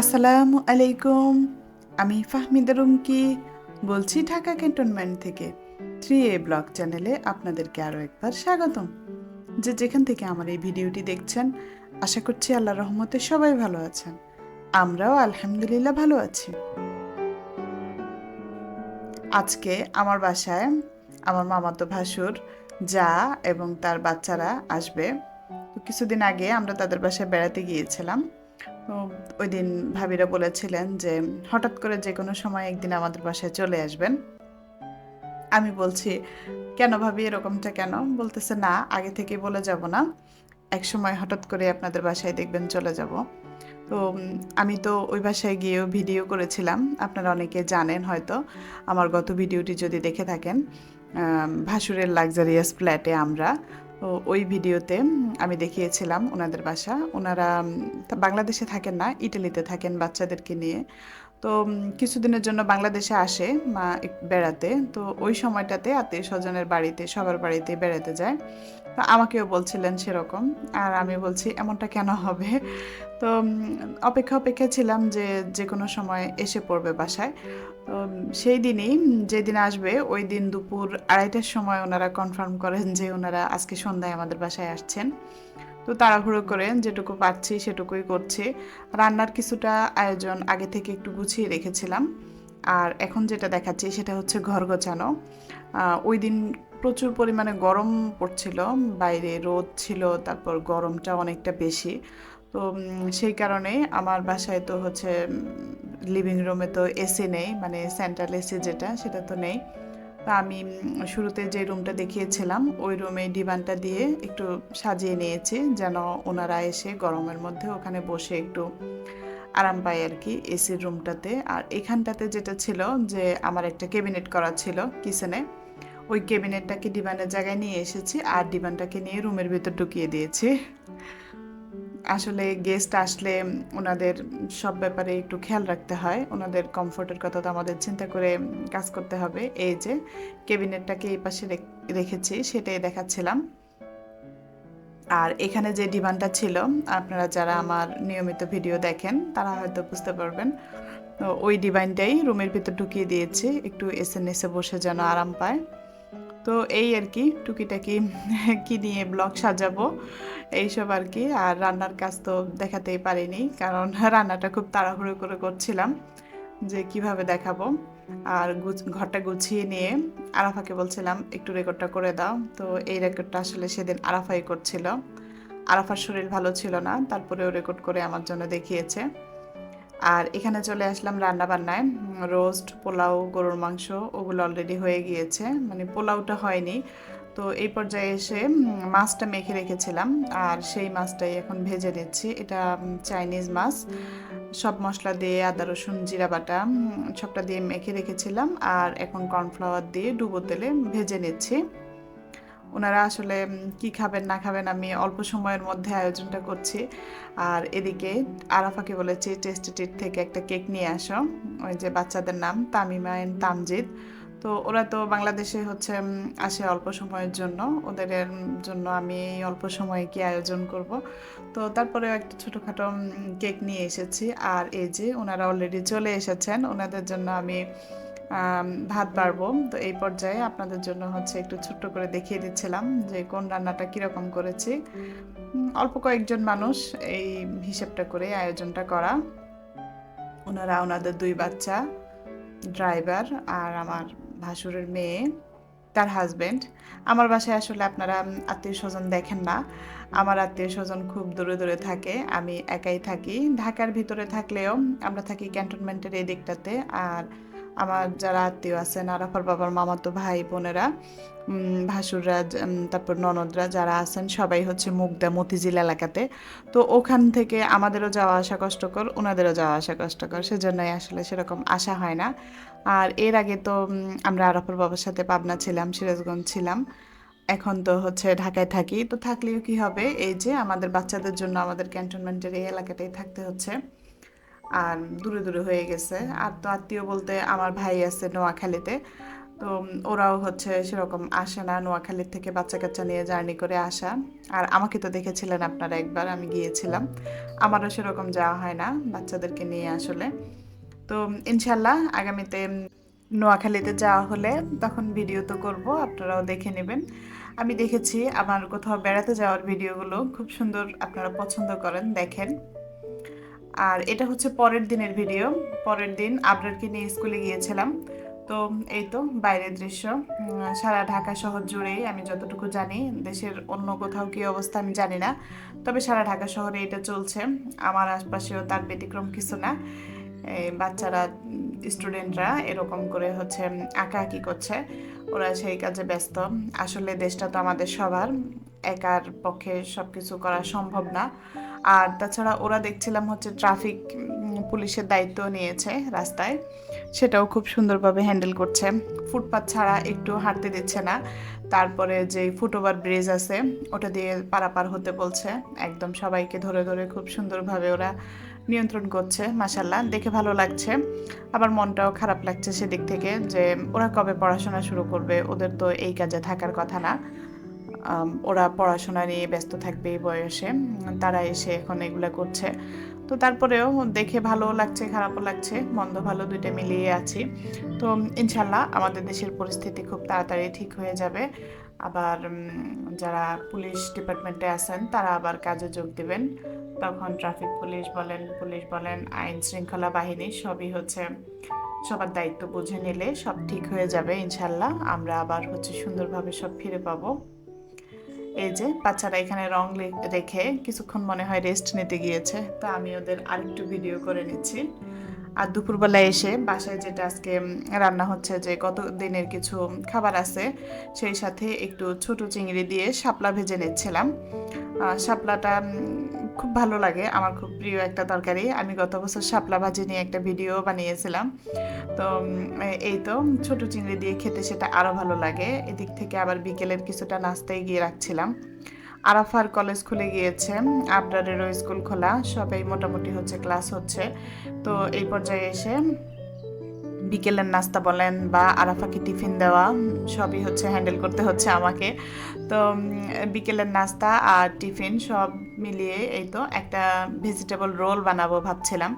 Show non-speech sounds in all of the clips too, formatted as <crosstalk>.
আসসালামু আলাইকুম। আমি ফাহমিদা রুমকি বলছি ঢাকা ক্যান্টনমেন্ট থেকে। থ্রি এ ব্লগ চ্যানেলে আপনাদেরকে আরও একবার স্বাগতম। যে যেখান থেকে আমার এই ভিডিওটি দেখছেন, আশা করছি আল্লাহ রহমতে সবাই ভালো আছেন। আমরাও আলহামদুলিল্লাহ ভালো আছি। আজকে আমার বাসায় আমার মামাতো ভাসুর, যা এবং তার বাচ্চারা আসবে। কিছুদিন আগে আমরা তাদের বাসায় বেড়াতে গিয়েছিলাম। ওই দিন ভাবিরা বলেছিলেন যে হঠাৎ করে যে কোনো সময় একদিন আমাদের বাসায় চলে আসবেন। আমি বলছি, কেন ভাবি এরকমটা কেন? বলতেছে, না, আগে থেকে বলে যাব না। এক সময় হঠাৎ করে আপনাদের বাসায় দেখবেন চলে যাব। তো আমি তো ওই বাসায় গিয়েও ভিডিও করেছিলাম, আপনারা অনেকে জানেন হয়তো, আমার গত ভিডিওটি যদি দেখে থাকেন ভাসুরের লাক্সারিয়াস ফ্ল্যাটে আমরা ওই ভিডিওতে আমি দেখিয়েছিলাম ওনাদের বাসা। ওনারা বাংলাদেশে থাকেন না ইটালিতে থাকেন বাচ্চাদেরকে নিয়ে। তো কিছুদিনের জন্য বাংলাদেশে আসে মা বেড়াতে। তো ওই সময়টাতে আত্মীয় স্বজনের বাড়িতে, সবার বাড়িতে বেড়াতে যায়। তো আমাকেও বলছিলেন সেরকম। আর আমি বলছি, এমনটা কেন হবে? তো অপেক্ষা অপেক্ষা ছিলাম যে যে কোনো সময় এসে পড়বে বাসায়। তো সেই দিনই, যেদিন আসবে, ওই দিন দুপুর আড়াইটার সময় ওনারা কনফার্ম করেন যে ওনারা আজকে সন্ধ্যায় আমাদের বাসায় আসছেন। তো তাড়াহুড়ো করে যেটুকু পারছি সেটুকুই করছি। রান্নার কিছুটা আয়োজন আগে থেকে একটু গুছিয়ে রেখেছিলাম। আর এখন যেটা দেখাচ্ছি সেটা হচ্ছে ঘর গোছানো। ওই দিন প্রচুর পরিমাণে গরম পড়ছিল, বাইরে রোদ ছিল, তারপর গরমটা অনেকটা বেশি। তো সেই কারণে আমার বাসায় তো হচ্ছে লিভিং রুমে তো এসি নেই মানে সেন্ট্রাল এসি যেটা, সেটা তো নেই। তো আমি শুরুতে যে রুমটা দেখিয়েছিলাম, ওই রুমে ডিভানটা দিয়ে একটু সাজিয়ে নিয়েছি, যেন ওনারা এসে গরমের মধ্যে ওখানে বসে একটু আরাম পায় আর কি এসির রুমটাতে আর এখানটাতে যেটা ছিল যে, আমার একটা ক্যাবিনেট করা ছিল কিচেনে ওই ক্যাবিনেটটাকে ডিভানের জায়গায় নিয়ে এসেছি, আর ডিভানটাকে নিয়ে রুমের ভিতর ঢুকিয়ে দিয়েছি। আসলে গেস্ট আসলে ওনাদের সব ব্যাপারে একটু খেয়াল রাখতে হয়। ওনাদের কমফোর্টের কথা তো আমাদের চিন্তা করে কাজ করতে হবে। এই যে কেবিনেটটাকে এই পাশে রেখেছি, সেটাই দেখাচ্ছিলাম। আর এখানে যে ডিভানটা ছিল, আপনারা যারা আমার নিয়মিত ভিডিও দেখেন, তারা হয়তো বুঝতে পারবেন। ওই ডিভাইনটাই রুমের ভিতর ঢুকিয়ে দিয়েছি। একটু এসে নেসে বসে যেন আরাম পায়। তো এই আর কি, টুকিটাকি <laughs> কি নিয়ে ব্লগ সাজাবো, এইসব আর কি। আর রান্নার কাজ তো দেখাতেই পারিনি, কারণ <laughs> রান্নাটা খুব তাড়াহুড়ো করে করছিলাম যে কীভাবে দেখাবো। আর ঘরটা গুছিয়ে নিয়ে আরাফাকে বলছিলাম, একটু রেকর্ডটা করে দাও। তো এই রেকর্ডটা আসলে সেদিন আরাফাই করছিল। আরাফার শরীর ভালো ছিল না, তারপরেও রেকর্ড করে আমার জন্য দেখিয়েছে। আর এখানে চলে আসলাম রান্না বান্নায় রোস্ট, পোলাও, গরুর মাংস, ওগুলো অলরেডি হয়ে গিয়েছে। মানে পোলাওটা হয়নি। তো এই পর্যায়ে এসে মাছটা মেখে রেখেছিলাম। আর সেই মাছটাই এখন ভেজে নিচ্ছি। এটা চাইনিজ মাছ। সব মশলা দিয়ে আদা, রসুন, জিরা বাটা সবটা দিয়ে মেখে রেখেছিলাম। আর এখন কর্নফ্লাওয়ার দিয়ে ডুবো তেলে ভেজে নিচ্ছি। ওনারা আসলে কি খাবেন না খাবেন আমি অল্প সময়ের মধ্যে আয়োজনটা করছি। আর এদিকে আরাফাকে বলেছি টেস্টি টিট থেকে একটা কেক নিয়ে আসো। ওই যে বাচ্চাদের নাম তামিমা এন্ড তামজিদ। তো ওরা তো বাংলাদেশে হচ্ছে আসে অল্প সময়ের জন্য। ওদের জন্য আমি অল্প সময়ে কি আয়োজন করব? তো তারপরে একটা ছোটোখাটো কেক নিয়ে এসেছি। আর এই যে ওনারা অলরেডি চলে এসেছেন ওনাদের জন্য আম, ভাত বাড়বো। তো এই পর্যায়ে আপনাদের জন্য হচ্ছে একটু ছোট্ট করে দেখিয়ে দিচ্ছিলাম যে কোন রান্নাটা কীরকম করেছি। অল্প কয়েকজন মানুষ এই হিসেবটা করে আয়োজনটা করা। ওনারা ওনাদের দুই বাচ্চা, ড্রাইভার আর আমার ভাসুরের মেয়ে, তার হাজবেন্ড। আমার বাসায় আসলে আপনারা আত্মীয় স্বজন দেখেন না। আমার আত্মীয় স্বজন খুব দূরে দূরে থাকে, আমি একাই থাকি। ঢাকার ভিতরে থাকলেও আমরা থাকি ক্যান্টনমেন্টের এই দিকটাতে। আর আমার যারা আত্মীয় আছেন, আরাফার বাবার মামাতো ভাই, বোনেরা ভাসুররা তারপর ননদরা যারা আছেন, সবাই হচ্ছে মুগদা মতিঝিল এলাকাতে। তো ওখান থেকে আমাদেরও যাওয়া আসা কষ্টকর ওনাদেরও যাওয়া আসা কষ্টকর। সেজন্যই আসলে সেরকম আসা হয় না। আর এর আগে তো আমরা আরাফার বাবার সাথে পাবনা ছিলাম, সিরাজগঞ্জ ছিলাম। এখন তো হচ্ছে ঢাকায় থাকি। তো থাকলেও কি হবে? এই যে আমাদের বাচ্চাদের জন্য আমাদের ক্যান্টনমেন্টের এই এলাকাটাই থাকতে হচ্ছে। আর দূরে দূরে হয়ে গেছে। আর তো আত্মীয় বলতে আমার ভাই আছে নোয়াখালীতে। তো ওরাও হচ্ছে সেরকম আসে না নোয়াখালীর থেকে বাচ্চা কাচ্চা নিয়ে জার্নি করে আসা। আর আমাকে তো দেখেছিলেন আপনারা একবার, আমি গিয়েছিলাম। আমারও সেরকম যাওয়া হয় না বাচ্চাদেরকে নিয়ে আসলে। তো ইনশাল্লাহ আগামীতে নোয়াখালীতে যাওয়া হলে তখন ভিডিও তো করব, আপনারাও দেখে নেবেন। আমি দেখেছি, আমার কোথাও বেড়াতে যাওয়ার ভিডিওগুলো খুব সুন্দর আপনারা পছন্দ করেন, দেখেন। আর এটা হচ্ছে পরের দিনের ভিডিও পরের দিন আবরারকে নিয়ে স্কুলে গিয়েছিলাম। তো এই তো বাইরের দৃশ্য সারা ঢাকা শহর জুড়েই, আমি যতটুকু জানি, দেশের অন্য কোথাও কি অবস্থা আমি জানি না। তবে সারা ঢাকা শহরে এটা চলছে, আমার আশপাশেও তার ব্যতিক্রম কিছু না। বাচ্চারা স্টুডেন্টরা এরকম করে হচ্ছে আঁকাআঁকি করছে, ওরা সেই কাজে ব্যস্ত। আসলে দেশটা তো আমাদের সবার, একার পক্ষে সব কিছু করা সম্ভব না। আর তাছাড়া ওরা দেখছিলাম হচ্ছে ট্রাফিক পুলিশের দায়িত্ব নিয়েছে রাস্তায়। সেটাও খুব সুন্দরভাবে হ্যান্ডেল করছে। ফুটপাত ছাড়া একটু হাঁটতে দিচ্ছে না। তারপরে যে ফুটওভার ব্রিজ আছে, ওটা দিয়ে পারাপার হতে বলছে। একদম সবাইকে ধরে ধরে খুব সুন্দরভাবে ওরা নিয়ন্ত্রণ করছে মাসাল্লাহ দেখে ভালো লাগছে। আবার মনটাও খারাপ লাগছে সেদিক থেকে যে ওরা কবে পড়াশোনা শুরু করবে, ওদের তো এই কাজে থাকার কথা না। ওরা পড়াশোনা নিয়ে ব্যস্ত থাকবে এই বয়সে। তারা এসে এখন এগুলা করছে। তো তারপরেও দেখে ভালো লাগছে, খারাপও লাগছে, মন্দ ভালো দুইটা মিলিয়ে আছি। তো ইনশাল্লাহ আমাদের দেশের পরিস্থিতি খুব তাড়াতাড়ি ঠিক হয়ে যাবে। আবার যারা পুলিশ ডিপার্টমেন্টে আছেন, তারা আবার কাজে যোগ দেবেন। তখন ট্রাফিক পুলিশ বলেন পুলিশ বলেন, আইন শৃঙ্খলা বাহিনী, সবই হচ্ছে সবার দায়িত্ব বুঝে নিলে সব ঠিক হয়ে যাবে ইনশাল্লাহ। আমরা আবার হচ্ছে সুন্দরভাবে সব ফিরে পাবো। এই যে বাচ্চারা এখানে রং রেখে কিছুক্ষণ মনে হয় রেস্ট নিতে গিয়েছে, তো আমি ওদের আরেকটু ভিডিও করে নিচ্ছি। আর দুপুরবেলা এসে বাসায় যেটা আজকে রান্না হচ্ছে যে কত দিনের কিছু খাবার আছে, সেই সাথে একটু ছোট চিংড়ি দিয়ে শাপলা ভেজে নিচ্ছিলাম। শাপলাটা খুব ভালো লাগে। আমার খুব প্রিয় একটা তরকারি। আমি গত বছর শাপলা ভাজি নিয়ে একটা ভিডিও বানিয়েছিলাম। তো এই তো, ছোট চিংড়ি দিয়ে খেতে সেটা আরও ভালো লাগে। এদিক থেকে আবার বিকেলের কিছুটা নাস্তায় গিয়ে রাখছিলাম। আরাফার কলেজ খুলে গিয়েছে, আবরারেরও স্কুল খোলা। সবাই মোটামুটি হচ্ছে, ক্লাস হচ্ছে। তো এই পর্যায়ে এসে বিকেলের নাস্তা বলেন বা আরাফাকে টিফিন দেওয়া সবই হচ্ছে হ্যান্ডেল করতে হচ্ছে আমাকে। তো বিকেলের নাস্তা আর টিফিন সব মিলিয়ে এই তো একটা ভেজিটেবল রোল বানাবো ভাবছিলাম।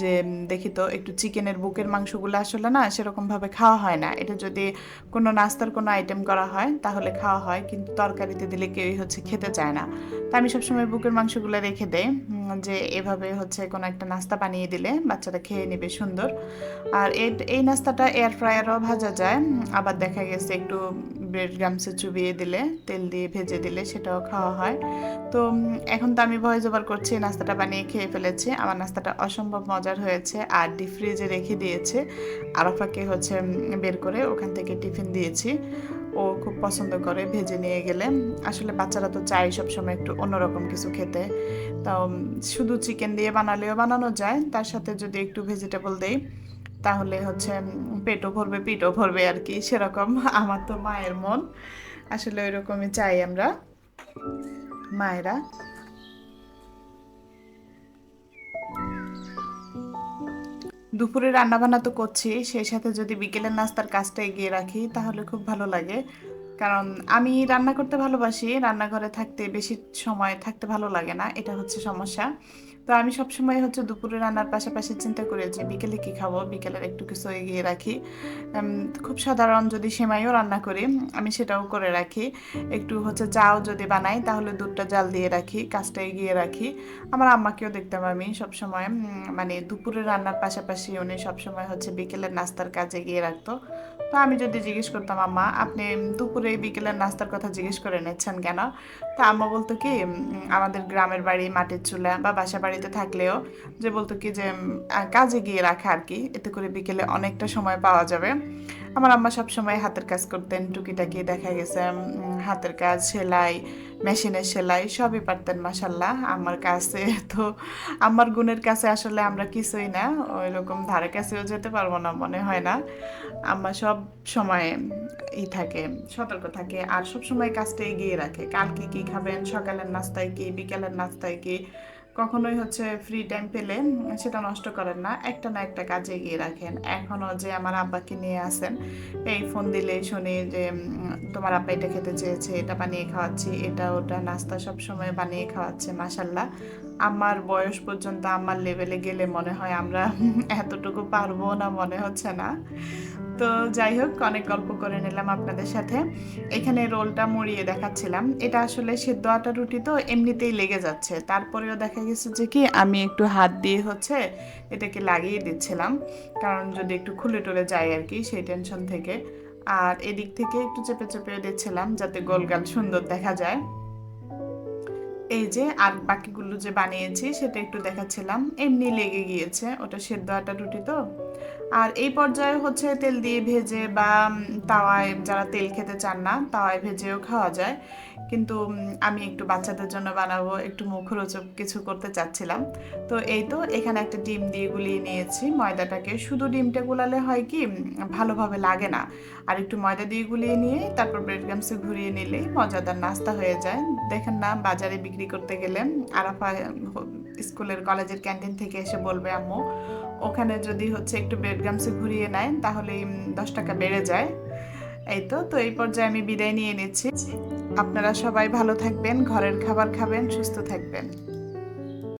যে দেখি তো একটু চিকেনের বুকের মাংসগুলো আসলে না সেরকমভাবে খাওয়া হয় না। এটা যদি কোনো নাস্তার কোনো আইটেম করা হয় তাহলে খাওয়া হয় কিন্তু তরকারিতে দিলে কেউই হচ্ছে খেতে চায় না। তা আমি সবসময় বুকের মাংসগুলো রেখে উম, যে এভাবে হচ্ছে কোনো একটা নাস্তা বানিয়ে দিলে বাচ্চাটা খেয়ে নেবে সুন্দর। আর এই এই নাস্তাটা এয়ার ফ্রায়ারও ভাজা যায় আবার দেখা গেছে একটু ব্রেড গামসে চুবিয়ে দিলে তেল দিয়ে ভেজে দিলে সেটাও খাওয়া হয়। তো এখন তো আমি ভয় জোবার করছি নাস্তাটা বানিয়ে খেয়ে ফেলেছি। আমার নাস্তাটা অসম্ভব মজার হয়েছে আর ডিপ ফ্রিজে রেখে দিয়েছে। আরাফাকে হচ্ছে বের করে ওখান থেকে টিফিন দিয়েছি। ও খুব পছন্দ করে ভেজে নিয়ে গেলে। আসলে বাচ্চারা তো চায় সবসময় একটু অন্যরকম কিছু খেতে। তো শুধু চিকেন দিয়ে বানালেও বানানো যায়। তার সাথে যদি একটু ভেজিটেবল দেই, তাহলে হচ্ছে পেটও ভরবে, পিঠও ভরবে আর কি। সেরকম আমার তো মায়ের মন। আসলে ওইরকমই চাই আমরা মায়েরা। দুপুরে রান্নাবান্না তো করছি, সেই সাথে যদি বিকেলের নাস্তার কাজটা এগিয়ে রাখি, তাহলে খুব ভালো লাগে। কারণ আমি রান্না করতে ভালোবাসি, রান্নাঘরে থাকতে বেশি সময় থাকতে ভালো লাগে না, এটা হচ্ছে সমস্যা। তো আমি সবসময় হচ্ছে দুপুরে রান্নার পাশাপাশি চিন্তা করি যে বিকেলে কি খাব, বিকেলের একটু কিছু এগিয়ে রাখি। খুব সাধারণ যদি সেমাইও রান্না করি, আমি সেটাও করে রাখি। একটু হচ্ছে চাও যদি বানাই, তাহলে দুধটা জাল দিয়ে রাখি, কাজটা এগিয়ে রাখি। আমার আম্মাকেও দেখতাম আমি সবসময় মানে দুপুরে রান্নার পাশাপাশি উনি সবসময় হচ্ছে বিকেলের নাস্তার কাজে এগিয়ে রাখতো। তো আমি যদি জিজ্ঞেস করতাম, আম্মা, আপনি দুপুরে বিকেলের নাস্তার কথা জিজ্ঞেস করে নিচ্ছেন কেন? তা আম্মা বলতো কি আমাদের গ্রামের বাড়ি মাটির চুলা বা বাসা বাড়িতে থাকলেও যে বলতো কি যে কাজে গিয়ে রাখা আর কি। এতে করে বিকেলে অনেকটা সময় পাওয়া যাবে। আমার আম্মা সব সময় হাতের কাজ করতেন, টুকিটাকি দেখা গেছে হাতের কাজ, সেলাই, মেশিনের সেলাই সবই পারতেন মাসাল্লাহ আমার কাছে। <laughs> তো আমার গুণের কাছে আসলে আমরা কিছুই না ওই রকম ধারে কাছেও যেতে পারব না, মনে হয় না। আম্মা সব সময় ই থাকে, সতর্ক থাকে, আর সব সময় কাজটা এগিয়ে রাখে। কালকে কি খাবেন, সকালের নাস্তায় কি, বিকেলের নাস্তায় কি কখনোই হচ্ছে ফ্রি টাইম পেলে সেটা নষ্ট করেন না। একটা না একটা কাজে এগিয়ে রাখেন। এখনও যে আমার আব্বাকে নিয়ে আসেন, এই ফোন দিলেই শুনি যে তোমার আব্বা এটা খেতে চেয়েছে, এটা বানিয়ে খাওয়াচ্ছি, এটা ওটা নাস্তা সব সময় বানিয়ে খাওয়াচ্ছে মাসাল্লাহ আমার বয়স পর্যন্ত আমার লেভেলে গেলে মনে হয় আমরা এতটুকু পারব না, মনে হচ্ছে না। তো যাই হোক, অনেক গল্প করে নিলাম আপনাদের সাথে। এখানে রোলটা মুড়িয়ে দেখাচ্ছিলাম। এটা আসলে সেদ্ধ আটা রুটি তো এমনিতেই লেগে যাচ্ছে। তারপরেও দেখা গেছে যে কি, আমি একটু হাত দিয়ে হচ্ছে এটাকে লাগিয়ে দিচ্ছিলাম। কারণ যদি একটু খুলে টুলে যায় আর কি সেই টেনশন থেকে। আর এদিক থেকে একটু চেপে চেপে দিচ্ছিলাম যাতে গোলগাল সুন্দর দেখা যায়। এই যে আর বাকিগুলো যে বানিয়েছি সেটা একটু দেখাচ্ছিলাম। এমনি লেগে গিয়েছে। ওটা সেদ্ধ আটা রুটি তো। আর এই পর্যায়ে হচ্ছে তেল দিয়ে ভেজে বা তাওয়ায় যারা তেল খেতে চান না, তাওয়ায় ভেজেও খাওয়া যায়। কিন্তু আমি একটু বাচ্চাদের জন্য বানাবো, একটু মুখরোচক কিছু করতে চাচ্ছিলাম। তো এই তো, এখানে একটা ডিম দিয়ে গুলিয়ে নিয়েছি। ময়দাটাকে শুধু ডিমটা গুলালে হয় কি ভালোভাবে লাগে না। আর একটু ময়দা দিয়ে গুলিয়ে নিয়ে, তারপর ব্রেড গামসে ঘুরিয়ে নিলেই মজাদার নাস্তা হয়ে যায়। দেখেন না, বাজারে বিক্রি করতে গেলে আরাফা স্কুলের, কলেজের ক্যান্টিন থেকে এসে বলবে, আম্মু ওখানে যদি হচ্ছে একটু বেড গামসে ঘুরিয়ে নেয়, তাহলে দশ টাকা বেড়ে যায়। এই তো তো এই পর্যায়ে আমি বিদায় নিয়ে নিচ্ছি। আপনারা সবাই ভালো থাকবেন, ঘরের খাবার খাবেন, সুস্থ থাকবেন।